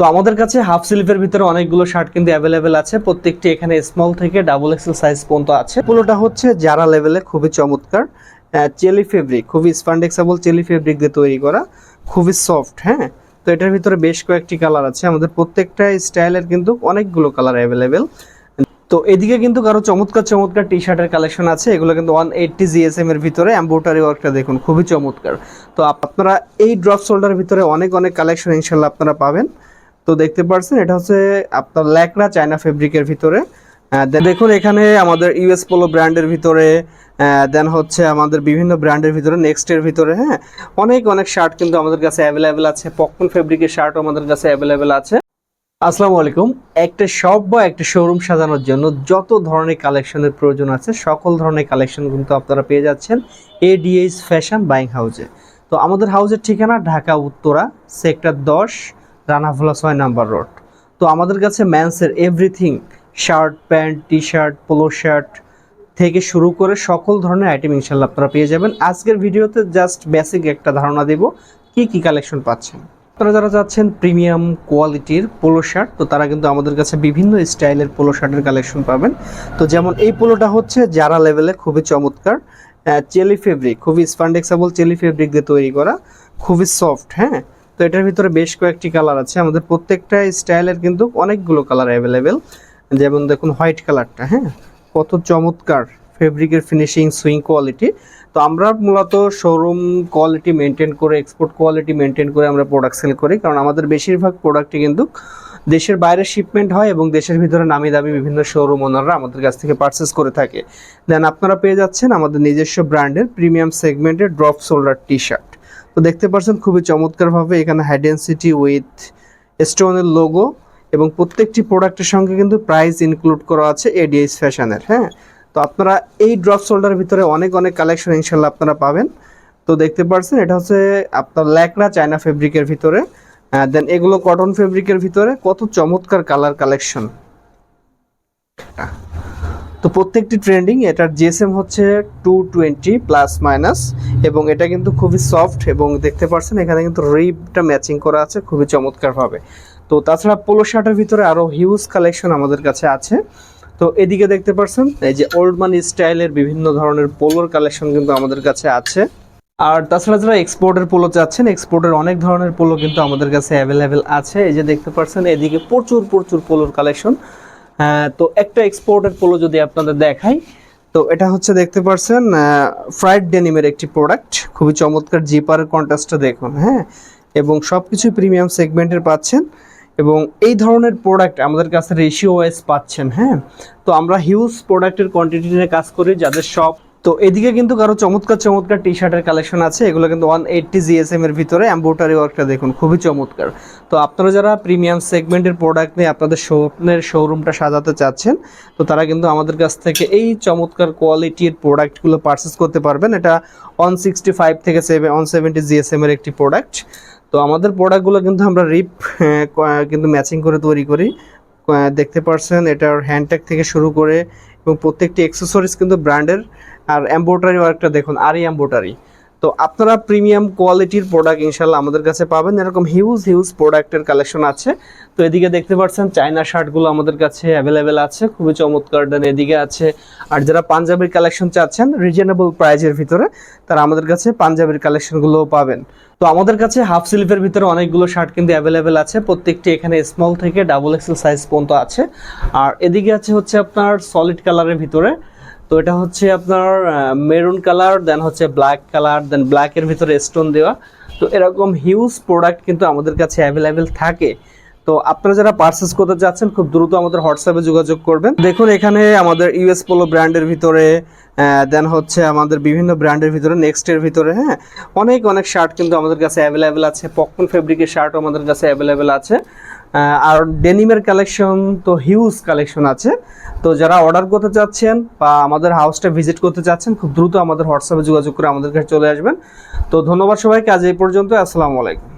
তো আমাদের কাছে হাফ স্লিভের ভিতরে অনেকগুলো শার্ট কিন্তু অ্যাভেলেবেল আছে। প্রত্যেকটি এখানে স্মল থেকে ডাবল এক্সেল সাইজ পর্যন্ত আছে। পুরোটা হচ্ছে যারা লেভেলে খুবই চমৎকার চেলি ফেব্রিক খুবই স্পান্ডেক্সাবল চেলি ফেব্রিক দিয়ে তৈরি করা, খুবই সফট হ্যাঁ? তো এটার ভিতরে বেশ কয়েকটি কালার আছে। আমাদের প্রত্যেকটা স্টাইলের কিন্তু অনেকগুলো কালার অ্যাভেলেবেল তো এদিকে কিন্তু কারও চমৎকার চমৎকার টি শার্টের কালেকশন আছে। এগুলো কিন্তু ওয়ান এইটটি জিএসএম এর ভিতরে এম্বোটারি ওয়ার্কটা দেখুন, খুবই চমৎকার। তো আপনারা এই ড্রপ শোল্ডার ভিতরে অনেক অনেক কালেকশন ইনশাল্লাহ আপনারা পাবেন। তো দেখতে পারছেন, এটা হচ্ছে আপনার ল্যাকড়া চায়না ফেব্রিকের ভিতরে। দেখুন এখানে আমাদের ইউএস পোলো ব্র্যান্ডের ভিতরে দেন হচ্ছে আমাদের বিভিন্ন ব্র্যান্ডের ভিতরে, নেক্সটের ভিতরে হ্যাঁ? অনেক অনেক শার্ট কিন্তু আমাদের কাছে অ্যাভেলেবেল আছে। পপকর্ন ফেব্রিকের শার্টও আমাদের কাছে অ্যাভেলেবেল আছে। আসসালামু আলাইকুম। একটা শপ বা একটা শোরুম সাজানোর জন্য যত ধরনের কালেকশনের প্রয়োজন আছে, সকল ধরনের কালেকশন কিন্তু আপনারা পেয়ে যাচ্ছেন এডিএইচ ফ্যাশন বাইং হাউসে তো আমাদের হাউসের ঠিকানা ঢাকা, উত্তরা সেক্টর দশ রানাভোলা ছয় নাম্বার রোড। তো আমাদের কাছে ম্যান্সের everything, shirt, pant T shirt polo shirt থেকে শুরু করে সকল ধরনের আইটেম ইনশাল্লাহ আপনারা পেয়ে যাবেন। আজকের ভিডিওতে জাস্ট বেসিক একটা ধারণা দেব, কি কি কালেকশন পাচ্ছেন। আপনারা যারা যাচ্ছেন প্রিমিয়াম কোয়ালিটির পোলো শার্ট, তো তারা কিন্তু আমাদের কাছে বিভিন্ন স্টাইলের পোলো শার্টের কালেকশন পাবেন। তো যেমন এই পোলোটা হচ্ছে যারা লেভেলে, খুবই চমৎকার। চেলি ফেব্রিক, খুবই স্পান্ডেক্সাবল চেলি ফেব্রিক দিয়ে তৈরি করা, খুবই সফট হ্যাঁ? তো এটার ভিতরে বেশ কয়েকটি কালার আছে। আমাদের প্রত্যেকটা স্টাইলের কিন্তু অনেকগুলো কালার অ্যাভেলেবেল যেমন দেখুন হোয়াইট কালারটা হ্যাঁ? কত চমৎকার ফেব্রিকের ফিনিশিং সুইং কোয়ালিটি তো আমরা মূলত শোরুম কোয়ালিটি মেনটেন করে এক্সপোর্ট কোয়ালিটি মেনটেন করে আমরা প্রোডাক্ট সেল করি। কারণ আমাদের বেশিরভাগ প্রোডাক্টই কিন্তু দেশের বাইরে শিপমেন্ট হয় এবং দেশের ভিতরে নামি দামি বিভিন্ন শোরুম ওনাররা আমাদের কাছ থেকে পারচেস করে থাকে। দেন আপনারা পেয়ে যাচ্ছেন আমাদের নিজস্ব ব্র্যান্ডের প্রিমিয়াম সেগমেন্টের ড্রপ শোল্ডার টি শার্ট তো দেখতে পাচ্ছেন খুবই চমৎকারভাবে এখানে হাইডেন্সিটি উইথ স্টোনের লোগো এবং প্রত্যেকটি প্রোডাক্টের সঙ্গে কিন্তু প্রাইস ইনক্লুড করা আছে এডিএস ফ্যাশনের হ্যাঁ? তো আপনারা এই ড্রপ শোল্ডারের ভিতরে অনেক অনেক কালেকশন ইনশাল্লাহ আপনারা পাবেন। তো দেখতে পাচ্ছেন এটা হচ্ছে আপনার ল্যাকড়া চায়না ফেব্রিকের ভিতরে। দেন এগুলো কটন ফেব্রিকের ভিতরে। কত চমৎকার কালার কালেকশন তো প্রত্যেকটি ট্রেন্ডিং এটার জিএসএম হচ্ছে টু টোয়েন্টি প্লাস মাইনাস এবং এটা কিন্তু খুবই সফট এবং দেখতে পাচ্ছেন এখানে কিন্তু রিপটা ম্যাচিং করা আছে, খুবই চমৎকারভাবে। তো তাছাড়া পোলো শার্টের ভিতরে আরও হিউজ কালেকশন আমাদের কাছে আছে। তো এদিকে দেখতে পাচ্ছেন এই যে ওল্ড মানি স্টাইলের বিভিন্ন ধরনের পোলোর কালেকশন কিন্তু আমাদের কাছে আছে। আর তাছাড়া যারা এক্সপোর্টের পোলো চাচ্ছেন এক্সপোর্টের অনেক ধরনের পোলো কিন্তু আমাদের কাছে অ্যাভেলেবেল আছে। এই যে দেখতে পাচ্ছেন এদিকে প্রচুর প্রচুর পোলোর কালেকশন তো একটা এক্সপোর্টের পোলো যদি আপনাদের দেখাই, তো এটা হচ্ছে দেখতে পাচ্ছেন ফ্রাইড ডেনিমের একটি প্রোডাক্ট খুবই চমৎকার জিপারের কন্ট্রাস্টটা দেখুন হ্যাঁ এবং সব কিছু প্রিমিয়াম সেগমেন্টের পাচ্ছেন, এবং এই ধরনের প্রোডাক্ট আমাদের কাছে রেশিও ওয়াইজ পাচ্ছেন হ্যাঁ তো আমরা হিউজ প্রোডাক্টের কোয়ান্টিটি নিয়ে কাজ করি, যাদের সব তো এদিকে কিন্তু কারও চমৎকার চমৎকার টি শার্টের কালেকশন আছে। এগুলো কিন্তু ওয়ান এইটটি জিএসএম এর ভিতরে এম্বোটারি ওয়ার্কটা দেখুন, খুবই চমৎকার। তো আপনারা যারা প্রিমিয়াম সেগমেন্টের প্রোডাক্ট নিয়ে আপনাদের স্বপ্নের শোরুমটা সাজাতে চাচ্ছেন, তো তারা কিন্তু আমাদের কাছ থেকে এই চমৎকার কোয়ালিটির প্রোডাক্টগুলো পারচেস করতে পারবেন। এটা ওয়ান সিক্সটি ফাইভ থেকে সেভেন ওয়ান সেভেন্টি জিএসএম এর একটি প্রোডাক্ট তো আমাদের প্রোডাক্টগুলো কিন্তু আমরা রিপ কিন্তু ম্যাচিং করে তৈরি করি। দেখতে পারছেন এটার হ্যান্ডট্যাগ থেকে শুরু করে এবং প্রত্যেকটি অ্যাক্সেসরিজ কিন্তু ব্র্যান্ডের আর এম্বোটারি ওয়ার্কটা দেখুন, আরই এম্বোটারি তো আপনারা প্রিমিয়াম কোয়ালিটির প্রোডাক্ট ইনশাল্লাহ আমাদের কাছে পাবেন। এরকম হিউজ হিউজ প্রোডাক্টের কালেকশন আছে। তো এদিকে দেখতে পাচ্ছেন চায়না শার্টগুলো আমাদের কাছে অ্যাভেলেবেল আছে। খুবই চমৎকার দেন এদিকে আছে। আর যারা পাঞ্জাবির কালেকশন চাচ্ছেন রিজনেবল প্রাইজের ভিতরে, তারা আমাদের কাছে পাঞ্জাবির কালেকশনগুলোও পাবেন। তো আমাদের কাছে হাফ স্লিভের ভিতরে অনেকগুলো শার্ট কিন্তু অ্যাভেলেবেল আছে। প্রত্যেকটি এখানে স্মল থেকে ডাবল এক্সেল সাইজ পর্যন্ত আছে। আর এদিকে আছে হচ্ছে আপনার সলিড কালারের ভিতরে। তো এটা হচ্ছে আপনার মেরুন কালার দেন হচ্ছে ব্ল্যাক কালার দেন ব্ল্যাকের ভিতরে স্টোন দেওয়া। তো এরকম হিউজ প্রোডাক্ট কিন্তু আমাদের কাছে অ্যাভেলেবেল থাকে। তো আপনারা যারা পারচেস করতে যাচ্ছেন, খুব দ্রুত আমাদের হোয়াটসঅ্যাপে যোগাযোগ করবেন। দেখুন এখানে আমাদের ইউএস পোলো ব্র্যান্ডের ভিতরে দেন হচ্ছে আমাদের বিভিন্ন ব্র্যান্ডের ভিতরে নেক্সটের ভিতরে হ্যাঁ অনেক অনেক শার্ট কিন্তু আমাদের কাছে অ্যাভেলেবেল আছে। পপকর্ন ফেব্রিকের শার্টও আমাদের কাছে অ্যাভেলেবেল আছে। আর ডেনিমের কালেকশন তো হিউজ কালেকশন আছে। তো যারা অর্ডার করতে চাচ্ছেন বা আমাদের হাউসটা ভিজিট করতে চাচ্ছেন, খুব দ্রুত আমাদের হোয়াটসঅ্যাপে যোগাযোগ করে আমাদের কাছে চলে আসবেন। তো ধন্যবাদ সবাইকে, আজ এই পর্যন্ত আসসালামু আলাইকুম।